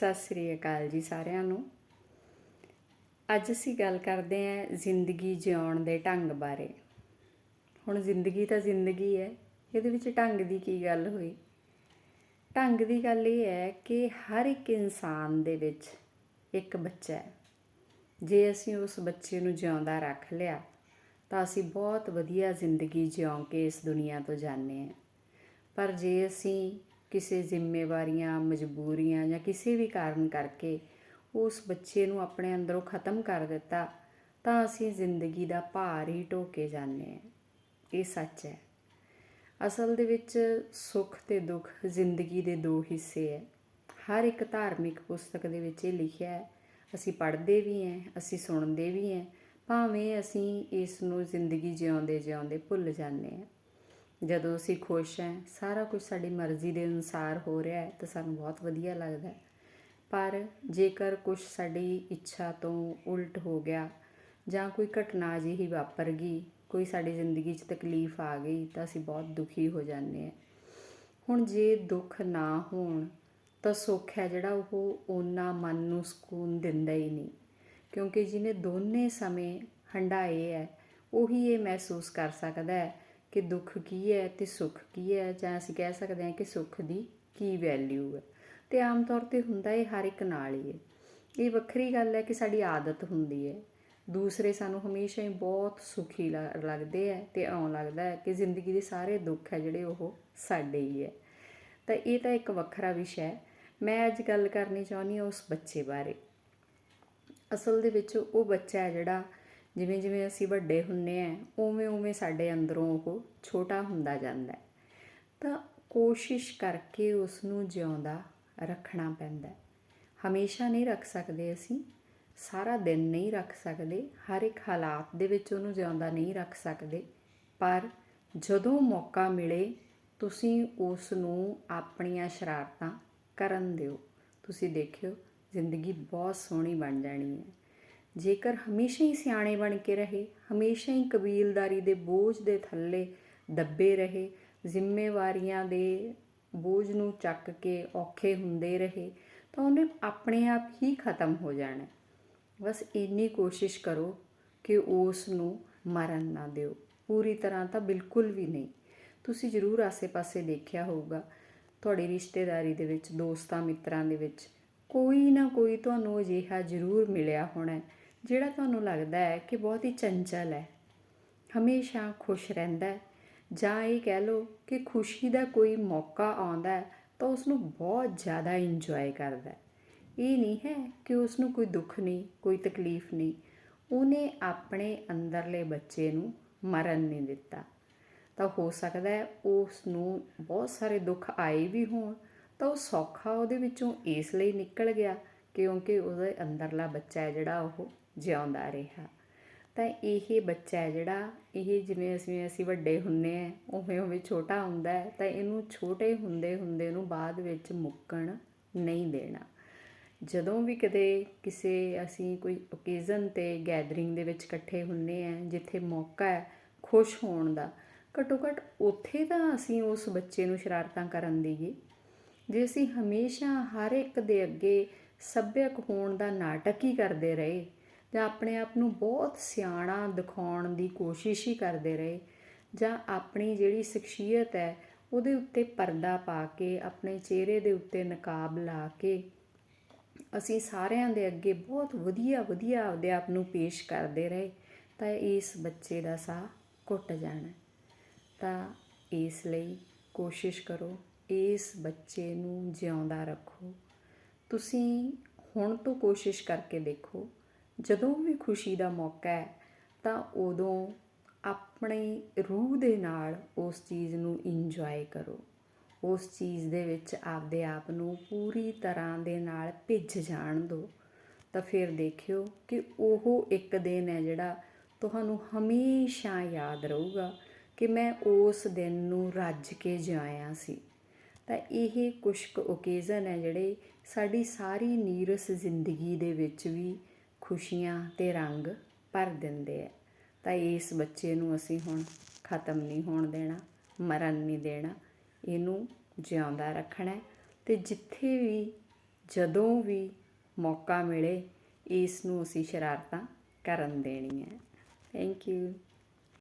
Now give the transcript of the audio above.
ਸਤਿ ਸ੍ਰੀ ਅਕਾਲ ਜੀ ਸਾਰਿਆਂ ਨੂੰ। ਅੱਜ ਅਸੀਂ ਗੱਲ ਕਰਦੇ ਹਾਂ ਜ਼ਿੰਦਗੀ ਜਿਉਣ ਦੇ ਢੰਗ ਬਾਰੇ। ਹੁਣ ਜ਼ਿੰਦਗੀ ਤਾਂ ਜ਼ਿੰਦਗੀ ਹੈ, ਇਹਦੇ ਵਿੱਚ ਢੰਗ ਦੀ ਕੀ ਗੱਲ ਹੋਈ? ਢੰਗ ਦੀ ਗੱਲ ਇਹ ਹੈ ਕਿ ਹਰ ਇੱਕ ਇਨਸਾਨ ਦੇ ਵਿੱਚ ਇੱਕ ਬੱਚਾ ਹੈ। ਜੇ ਅਸੀਂ ਉਸ ਬੱਚੇ ਨੂੰ ਜਿਉਂਦਾ ਰੱਖ ਲਿਆ, ਤਾਂ ਅਸੀਂ ਬਹੁਤ ਵਧੀਆ ਜ਼ਿੰਦਗੀ ਜਿਉਂ ਕੇ ਇਸ ਦੁਨੀਆ ਤੋਂ ਜਾਂਦੇ ਹਾਂ। ਪਰ ਜੇ ਅਸੀਂ ਕਿਸੇ ਜ਼ਿੰਮੇਵਾਰੀਆਂ, ਮਜਬੂਰੀਆਂ ਜਾਂ ਕਿਸੇ ਵੀ ਕਾਰਨ ਕਰਕੇ ਉਸ ਬੱਚੇ ਨੂੰ ਆਪਣੇ ਅੰਦਰੋਂ ਖਤਮ ਕਰ ਦਿੱਤਾ, ਤਾਂ ਅਸੀਂ ਜ਼ਿੰਦਗੀ ਦਾ ਭਾਰ ਹੀ ਢੋਕੇ ਜਾਂਦੇ ਹਾਂ। ਇਹ ਸੱਚ ਹੈ। ਅਸਲ ਦੇ ਵਿੱਚ ਸੁੱਖ ਤੇ ਦੁੱਖ ਜ਼ਿੰਦਗੀ ਦੇ ਦੋ ਹਿੱਸੇ ਹੈ। ਹਰ ਇੱਕ ਧਾਰਮਿਕ ਪੁਸਤਕ ਦੇ ਵਿੱਚ ਇਹ ਲਿਖਿਆ ਹੈ, ਅਸੀਂ ਪੜ੍ਹਦੇ ਵੀ ਹਾਂ, ਅਸੀਂ ਸੁਣਦੇ ਵੀ ਹਾਂ, ਭਾਵੇਂ ਅਸੀਂ ਇਸ ਨੂੰ ਜ਼ਿੰਦਗੀ ਜਿਉਂਦੇ ਜਿਉਂਦੇ ਭੁੱਲ ਜਾਂਦੇ ਹਾਂ। ਜਦੋਂ ਅਸੀਂ ਖੁਸ਼ ਹੈ, ਸਾਰਾ ਕੁਝ ਸਾਡੀ ਮਰਜ਼ੀ ਦੇ ਅਨੁਸਾਰ ਹੋ ਰਿਹਾ ਹੈ, ਤਾਂ ਸਾਨੂੰ ਬਹੁਤ ਵਧੀਆ ਲੱਗਦਾ ਪਰ ਜੇਕਰ ਕੁਝ ਸਾਡੀ ਇੱਛਾ ਤੋਂ ਉਲਟ ਹੋ ਗਿਆ ਜਾਂ ਕੋਈ ਘਟਨਾ ਜਿਹੀ ਵਾਪਰ ਗਈ, ਕੋਈ ਸਾਡੀ ਜ਼ਿੰਦਗੀ 'ਚ ਤਕਲੀਫ ਆ ਗਈ, ਤਾਂ ਅਸੀਂ ਬਹੁਤ ਦੁਖੀ ਹੋ ਜਾਂਦੇ ਹਾਂ। ਹੁਣ ਜੇ ਦੁੱਖ ਨਾ ਹੋਣ, ਤਾਂ ਸੁੱਖ ਹੈ ਜਿਹੜਾ ਉਹ ਉਹਨਾਂ ਮਨ ਨੂੰ ਸਕੂਨ ਦਿੰਦਾ ਹੀ ਨਹੀਂ, ਕਿਉਂਕਿ ਜਿਹਨੇ ਦੋਨੇ ਸਮੇਂ ਹੰਡਾਏ ਹੈ, ਉਹੀ ਇਹ ਮਹਿਸੂਸ ਕਰ ਸਕਦਾ ਹੈ ਕਿ ਦੁੱਖ ਕੀ ਹੈ ਤੇ ਸੁੱਖ ਕੀ ਹੈ, ਜਾਂ ਅਸੀਂ ਕਹਿ ਸਕਦੇ ਹਾਂ ਕਿ ਸੁੱਖ ਦੀ ਕੀ ਵੈਲਿਊ ਹੈ। ਤੇ ਆਮ ਤੌਰ ਤੇ ਹੁੰਦਾ ਇਹ ਹਰ ਇੱਕ ਨਾਲ ਹੀ ਹੈ। ਇਹ ਵੱਖਰੀ ਗੱਲ ਹੈ ਕਿ ਸਾਡੀ ਆਦਤ ਹੁੰਦੀ ਹੈ। ਦੂਸਰੇ ਸਾਨੂੰ ਹਮੇਸ਼ਾ ਹੀ ਬਹੁਤ ਸੁਖੀ ਲ- ਲੱਗਦੇ ਹੈ ਤੇ ਆਉਣ ਲੱਗਦਾ ਹੈ ਕਿ ਜ਼ਿੰਦਗੀ ਦੇ ਸਾਰੇ ਦੁੱਖ ਹੈ ਜਿਹੜੇ ਉਹ ਸਾਡੇ ਹੀ ਹੈ। ਤਾਂ ਇਹ ਤਾਂ ਇੱਕ ਵੱਖਰਾ ਵਿਸ਼ਾ ਹੈ। ਮੈਂ ਅੱਜ ਗੱਲ ਕਰਨੀ ਚਾਹੁੰਦੀ ਹਾਂ ਉਸ ਬੱਚੇ ਬਾਰੇ। ਅਸਲ ਦੇ ਵਿੱਚ ਉਹ ਬੱਚਾ ਹੈ ਜਿਹੜਾ ਜਿਵੇਂ ਜਿਵੇਂ ਅਸੀਂ ਵੱਡੇ ਹੁੰਨੇ ਆ ਉਵੇਂ ਉਵੇਂ ਸਾਡੇ ਅੰਦਰੋਂ ਉਹ ਛੋਟਾ ਹੁੰਦਾ ਜਾਂਦਾ ਹੈ। ਤਾਂ ਕੋਸ਼ਿਸ਼ ਕਰਕੇ ਉਸ ਨੂੰ ਜਿਉਂਦਾ ਰੱਖਣਾ ਪੈਂਦਾ ਹੈ। ਹਮੇਸ਼ਾ ਨਹੀਂ ਰੱਖ ਸਕਦੇ ਅਸੀਂ, ਸਾਰਾ ਦਿਨ ਨਹੀਂ ਰੱਖ ਸਕਦੇ, ਹਰ ਇੱਕ ਹਾਲਾਤ ਦੇ ਵਿੱਚ ਉਹਨੂੰ ਜਿਉਂਦਾ ਨਹੀਂ ਰੱਖ ਸਕਦੇ। ਪਰ ਜਦੋਂ ਮੌਕਾ ਮਿਲੇ, ਤੁਸੀਂ ਉਸ ਨੂੰ ਆਪਣੀਆਂ ਸ਼ਰਾਰਤਾਂ ਕਰਨ ਦਿਓ। ਤੁਸੀਂ ਦੇਖਿਓ, ਜ਼ਿੰਦਗੀ ਬਹੁਤ ਸੋਹਣੀ ਬਣ ਜਾਣੀ ਹੈ। ਜੇਕਰ ਹਮੇਸ਼ਾ ਹੀ ਸਿਆਣੇ ਬਣ ਕੇ ਰਹੇ, ਹਮੇਸ਼ਾ ਹੀ ਕਬੀਲਦਾਰੀ ਦੇ ਬੋਝ ਦੇ ਥੱਲੇ ਦੱਬੇ ਰਹੇ, ਜ਼ਿੰਮੇਵਾਰੀਆਂ ਦੇ ਬੋਝ ਨੂੰ ਚੱਕ ਕੇ ਔਖੇ ਹੁੰਦੇ ਰਹੇ, ਤਾਂ ਉਹਨੇ ਆਪਣੇ ਆਪ ਹੀ ਖਤਮ ਹੋ ਜਾਣਾ। ਬਸ ਇੰਨੀ ਕੋਸ਼ਿਸ਼ ਕਰੋ ਕਿ ਉਸ ਨੂੰ ਮਰਨ ਨਾ ਦਿਓ। ਪੂਰੀ ਤਰ੍ਹਾਂ ਤਾਂ ਬਿਲਕੁਲ ਵੀ ਨਹੀਂ। ਤੁਸੀਂ ਜ਼ਰੂਰ ਆਸੇ-ਪਾਸੇ ਦੇਖਿਆ ਹੋਊਗਾ, ਤੁਹਾਡੀ ਰਿਸ਼ਤੇਦਾਰੀ ਦੇ ਵਿੱਚ, ਦੋਸਤਾਂ ਮਿੱਤਰਾਂ ਦੇ ਵਿੱਚ ਕੋਈ ਨਾ ਕੋਈ ਤੁਹਾਨੂੰ ਅਜਿਹਾ ਜ਼ਰੂਰ ਮਿਲਿਆ ਹੋਣਾ ਜਿਹੜਾ ਤੁਹਾਨੂੰ ਲੱਗਦਾ ਹੈ ਕਿ ਬਹੁਤ ਹੀ ਚੰਚਲ ਹੈ, ਹਮੇਸ਼ਾ ਖੁਸ਼ ਰਹਿੰਦਾ ਹੈ, ਜਾਂ ਇਹ ਕਹਿ ਲਓ ਕਿ ਖੁਸ਼ੀ ਦਾ ਕੋਈ ਮੌਕਾ ਆਉਂਦਾ ਹੈ, ਤਾਂ ਉਸ ਨੂੰ ਬਹੁਤ ਜ਼ਿਆਦਾ ਇੰਜੋਏ ਕਰਦਾ ਹੈ। ਇਹ ਨਹੀਂ ਹੈ ਕਿ ਉਸ ਨੂੰ ਕੋਈ ਦੁੱਖ ਨਹੀਂ, ਕੋਈ ਤਕਲੀਫ ਨਹੀਂ, ਉਹਨੇ ਆਪਣੇ ਅੰਦਰਲੇ ਬੱਚੇ ਨੂੰ ਮਰਨ ਨਹੀਂ ਦਿੱਤਾ। ਤਾਂ ਹੋ ਸਕਦਾ ਹੈ ਉਸ ਨੂੰ ਬਹੁਤ ਸਾਰੇ ਦੁੱਖ ਆਏ ਵੀ ਹੋਣ, ਤਾਂ ਉਹ ਸੌਖਾ ਉਹਦੇ ਵਿੱਚੋਂ ਇਸ ਲਈ ਨਿਕਲ ਗਿਆ ਕਿਉਂਕਿ ਉਹਦੇ ਅੰਦਰਲਾ ਬੱਚਾ ਹੈ ਜਿਹੜਾ ਉਹ ਜਿਉਂਦਾ ਰਿਹਾ। ਤਾਂ ਇਹ ਬੱਚਾ ਹੈ ਜਿਹੜਾ, ਇਹ ਜਿਵੇਂ ਅਸੀਂ ਅਸੀਂ ਵੱਡੇ ਹੁੰਨੇ ਆ ਉਵੇਂ ਉਵੇਂ ਛੋਟਾ ਹੁੰਦਾ ਹੈ, ਤਾਂ ਇਹਨੂੰ ਛੋਟੇ ਹੁੰਦੇ ਹੁੰਦੇ ਨੂੰ ਬਾਅਦ ਵਿੱਚ ਮੁੱਕਣ ਨਹੀਂ ਦੇਣਾ। ਜਦੋਂ ਵੀ ਕਦੇ ਕਿਸੇ, ਅਸੀਂ ਕੋਈ ਓਕੇਜ਼ਨ ਤੇ ਗੈਦਰਿੰਗ ਦੇ ਵਿੱਚ ਇਕੱਠੇ ਹੁੰਨੇ ਆ ਜਿੱਥੇ ਮੌਕਾ ਹੈ ਖੁਸ਼ ਹੋਣ ਦਾ, ਘੱਟੋ ਘੱਟ ਉੱਥੇ ਤਾਂ ਅਸੀਂ ਉਸ ਬੱਚੇ ਨੂੰ ਸ਼ਰਾਰਤਾਂ ਕਰਨ ਦੀਏ ਜੇ ਅਸੀਂ ਹਮੇਸ਼ਾ ਹਰ ਇੱਕ ਦੇ ਅੱਗੇ ਸੱਭਿਅਕ ਹੋਣ ਦਾ ਨਾਟਕ ਹੀ ਕਰਦੇ ਰਹੇ ਜਾਂ ਆਪਣੇ ਆਪ ਨੂੰ ਬਹੁਤ ਸਿਆਣਾ ਦਿਖਾਉਣ ਦੀ ਕੋਸ਼ਿਸ਼ ਹੀ ਕਰਦੇ ਰਹੇ ਜਾਂ ਆਪਣੀ ਜਿਹੜੀ ਸ਼ਖਸੀਅਤ ਹੈ, ਉਹਦੇ ਉੱਤੇ ਪਰਦਾ ਪਾ ਕੇ, ਆਪਣੇ ਚਿਹਰੇ ਦੇ ਉੱਤੇ ਨਕਾਬ ਲਾ ਕੇ ਅਸੀਂ ਸਾਰਿਆਂ ਦੇ ਅੱਗੇ ਬਹੁਤ ਵਧੀਆ ਵਧੀਆ ਆਪਦੇ ਆਪ ਨੂੰ ਪੇਸ਼ ਕਰਦੇ ਰਹੇ, ਤਾਂ ਇਸ ਬੱਚੇ ਦਾ ਸਾਹ ਘੁੱਟ ਜਾਣਾ। ਤਾਂ ਇਸ ਲਈ ਕੋਸ਼ਿਸ਼ ਕਰੋ, ਇਸ ਬੱਚੇ ਨੂੰ ਜਿਉਂਦਾ ਰੱਖੋ। ਤੁਸੀਂ ਹੁਣ ਤੋਂ ਕੋਸ਼ਿਸ਼ ਕਰਕੇ ਦੇਖੋ ਜਦੋਂ ਵੀ ਖੁਸ਼ੀ ਦਾ ਮੌਕਾ ਹੈ, ਤਾਂ ਉਦੋਂ ਆਪਣੀ ਰੂਹ ਦੇ ਨਾਲ ਉਸ ਚੀਜ਼ ਨੂੰ ਇੰਜੋਏ ਕਰੋ। ਉਸ ਚੀਜ਼ ਦੇ ਵਿੱਚ ਆਪਦੇ ਆਪ ਨੂੰ ਪੂਰੀ ਤਰ੍ਹਾਂ ਦੇ ਨਾਲ ਭਿੱਜ ਜਾਣ ਦਿਓ ਤਾਂ ਫਿਰ ਦੇਖਿਓ ਕਿ ਉਹ ਇੱਕ ਦਿਨ ਹੈ ਜਿਹੜਾ ਤੁਹਾਨੂੰ ਹਮੇਸ਼ਾ ਯਾਦ ਰਹੂਗਾ ਕਿ ਮੈਂ ਉਸ ਦਿਨ ਨੂੰ ਰੱਜ ਕੇ ਜਾਇਆ ਸੀ। ਤਾਂ ਇਹ ਕੁਝ ਕੁ ਓਕੇਜ਼ਨ ਹੈ ਜਿਹੜੇ ਸਾਡੀ ਸਾਰੀ ਨੀਰਸ ਜ਼ਿੰਦਗੀ ਦੇ ਵਿੱਚ ਵੀ ਖੁਸ਼ੀਆਂ ਤੇ ਰੰਗ ਭਰ ਦਿੰਦੇ ਹੈ ਤਾਂ ਇਸ ਬੱਚੇ ਨੂੰ ਅਸੀਂ ਹੁਣ ਖਤਮ ਨਹੀਂ ਹੋਣ ਦੇਣਾ, ਮਰਨ ਨਹੀਂ ਦੇਣਾ। ਇਹਨੂੰ ਜਿਉਂਦਾ ਰੱਖਣਾ ਹੈ ਤੇ ਜਿੱਥੇ ਵੀ, ਜਦੋਂ ਵੀ ਮੌਕਾ ਮਿਲੇ, ਇਸ ਨੂੰ ਅਸੀਂ ਸ਼ਰਾਰਤਾਂ ਕਰਨ ਦੇਣੀਆਂ ਥੈਂਕ ਯੂ